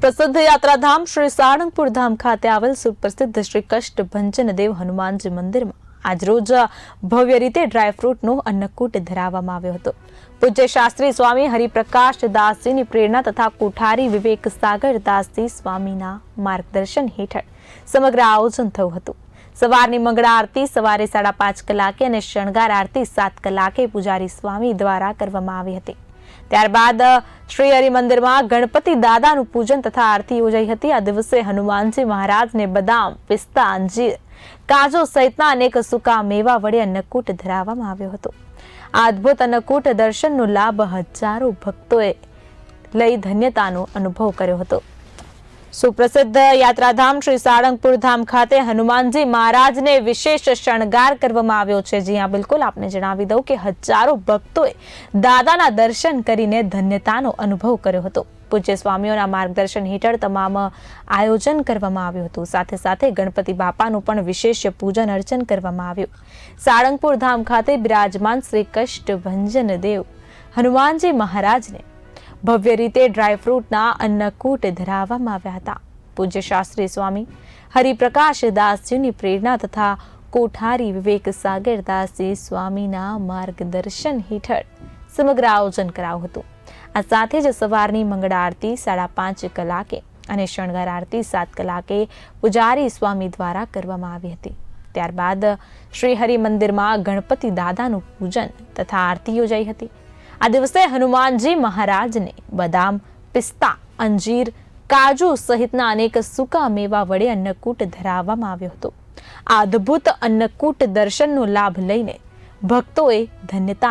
સુપ્રસિદ્ધ યાત્રાધામ શ્રી સાળંગપુર ધામ ખાતે આવેલ સુપ્રસિદ્ધ શ્રી કષ્ટ ભંજનદેવ હનુમાનજી મંદિરમાં આજરોજ ભવ્ય રીતે ડ્રાયફ્રૂટનો અન્નકૂટ ધરાવવામાં આવ્યો હતો. પૂજ્ય શાસ્ત્રી સ્વામી હરિપ્રકાશ દાસજીની પ્રેરણા તથા કોઠારી વિવેક સાગર દાસજી સ્વામીના માર્ગદર્શન હેઠળ સમગ્ર આયોજન થયું હતું. સવારની મંગળા આરતી, સવારે સાડા પાંચ કલાકે અને શણગાર આરતી સાત કલાકે પૂજારી સ્વામી દ્વારા કરવામાં આવી હતી. ત્યારબાદ શ્રી હરિ મંદિરમાં ગણપતિ દાદાનું પૂજન તથા આરતી યોજાઈ હતી. આ દિવસે હનુમાનજી મહારાજને બદામ, પિસ્તા, અંજીર, કાજુ સહિતના અનેક સૂકા મેવા વડે અન્નકૂટ ધરાવવામાં આવ્યો હતો. આ અદ્ભુત અન્નકૂટ દર્શનનો લાભ હજારો ભક્તોએ લઈ ધન્યતાનો અનુભવ કર્યો હતો. સુપ્રસિદ્ધ યાત્રાધામ શ્રી સાળંગપુર ધામ ખાતે હનુમાનજી મહારાજને વિશેષ શણગાર કરવામાં આવ્યો છે. જી હા, બિલકુલ. આપને જણાવી દઉં કે હજારો ભક્તોએ દાદાના દર્શન કરીને ધન્યતાનો અનુભવ કર્યો હતો. પૂજ્ય સ્વામીઓના માર્ગદર્શન હેઠળ તમામ આયોજન કરવામાં આવ્યું હતું. સાથે સાથે ગણપતિ બાપાનું પણ વિશેષ પૂજન અર્ચન કરવામાં આવ્યું. સાળંગપુર ધામ ખાતે બિરાજમાન શ્રી કષ્ટ ભંજન દેવ હનુમાનજી મહારાજને ભવ્ય રીતે ડ્રાયફ્રૂટના અન્નકૂટ ધરાવવામાં આવ્યા હતા. પૂજ્ય શાસ્ત્રી સ્વામી હરિપ્રકાશ દાસજીની પ્રેરણા તથા કોઠારી વિવેક સાગર દાસજી સ્વામીના માર્ગદર્શન હેઠળ સમગ્ર આયોજન કરાયું હતું. આ સાથે જ સવારની મંગળ આરતી સાડા પાંચ કલાકે અને શણગાર આરતી સાત કલાકે પૂજારી સ્વામી દ્વારા કરવામાં આવી હતી. ત્યારબાદ શ્રી હરિ મંદિરમાં ગણપતિ દાદાનું પૂજન તથા આરતી યોજાઈ હતી. આ દિવસે હનુમાનજી મહારાજને બદામ, પિસ્તા, અંજીર, કાજુ સહિતના અનેક સૂકા મેવા વડે અન્નકૂટ ધરાવવામાં આવ્યો હતો. આ અદ્ભુત અન્નકૂટ દર્શનનો લાભ લઈને ભક્તોએ ધન્યતા